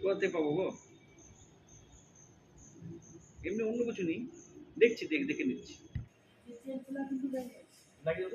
কোথাতে পাবো গো? এমনি অন্য কিছু নেই। দেখছি দেখ দেখে নিচ্ছি। লাগিয়ে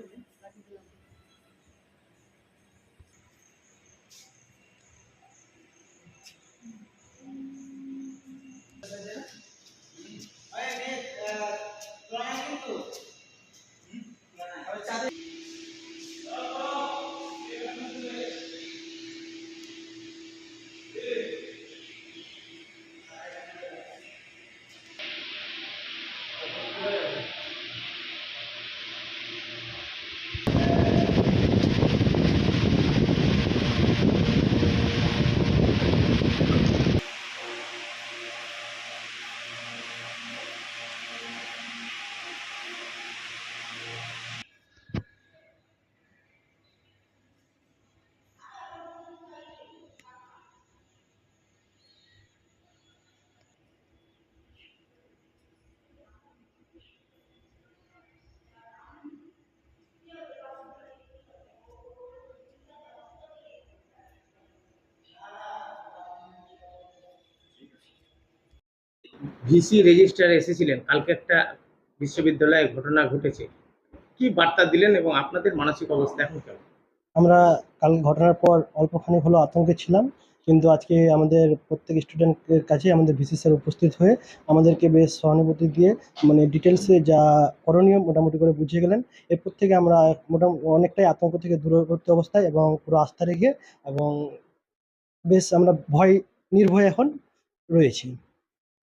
ভিসি রেজিস্ট্রারে এসেছিলেন। কালকে একটা বিশ্ববিদ্যালয়ে ঘটনা ঘটেছে। কি বার্তা দিলেন এবং আপনাদের মানসিক অবস্থা এখন কেমন? আমরা কাল ঘটনার পর অল্পখানি হলো আতঙ্কে ছিলাম কিন্তু আজকে আমাদের প্রত্যেক স্টুডেন্টের কাছে আমাদের ভিসি স্যার উপস্থিত হয়ে আমাদেরকে বেশ সহানুভূতি দিয়ে মানে ডিটেলসে যা করণীয় মোটামুটি করে বুঝিয়ে গেলেন। এরপর থেকে আমরা মোটামুটি অনেকটাই আতঙ্ক থেকে দূরবর্তী অবস্থায় এবং পুরো আস্থা রেখে এবং বেশ আমরা ভয় নির্ভয়ে এখন রয়েছি।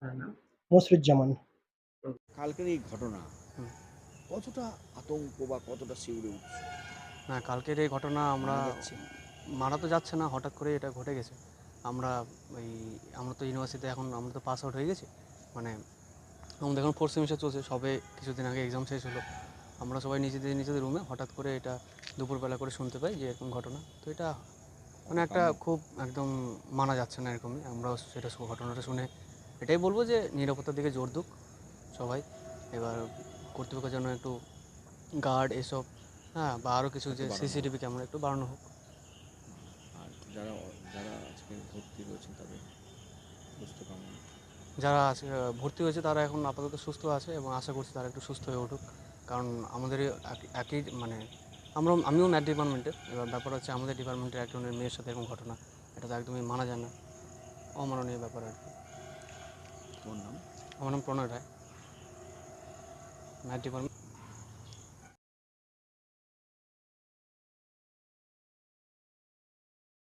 নাম? মসরুজ্জামান কালকের এই ঘটনা হুম। কতটা আতঙ্ক বা কতটা শিউরে উঠছে? না কালকের এই ঘটনা আমরা মারা তো যাচ্ছে না হঠাৎ করে এটা ঘটে গেছে। আমরা ওই আমরা তো ইউনিভার্সিটিতে এখন আমরা তো পাস আউট হয়ে গেছি। মানে আমাদের এখন ফোর্থ সেমিস্টার চলছে সবে কিছুদিন আগে এক্সাম শেষ হলো। আমরা সবাই নিজেদের নিজেদের রুমে হঠাৎ করে এটা দুপুরবেলা করে শুনতে পাই যে এরকম ঘটনা। তো এটা মানে একটা খুব একদম মানা যাচ্ছে না এরকমই। আমরাও সেটা ঘটনাটা শুনে এটাই বলব যে নিরাপত্তার দিকে জোর দুক সবাই। এবার কর্তৃপক্ষ যেন একটু গার্ড এসব হ্যাঁ বা আরও কিছু যে। সিসিটিভি ক্যামেরা একটু বাড়ানো হোক। আর যারা যারা আজকে ভর্তি রয়েছেন তাদের সুস্থ কামনা। যারা আছে, আহ, ভর্তি হয়েছে তারা এখন আপাতত সুস্থ আছে এবং আশা করছি তারা একটু সুস্থ হয়ে উঠুক। কারণ আমাদের এক- একই মানে আমরা আমিও ম্যাথ ডিপার্টমেন্টের এবার ব্যাপার হচ্ছে আমাদের ডিপার্টমেন্টের একজনের মেয়ের সাথে এরকম ঘটনা। এটা তো একদমই মানা যায় না। অমাননীয় ব্যাপার আর কি। అవునం అవునం పోనాడా మ్యాచ్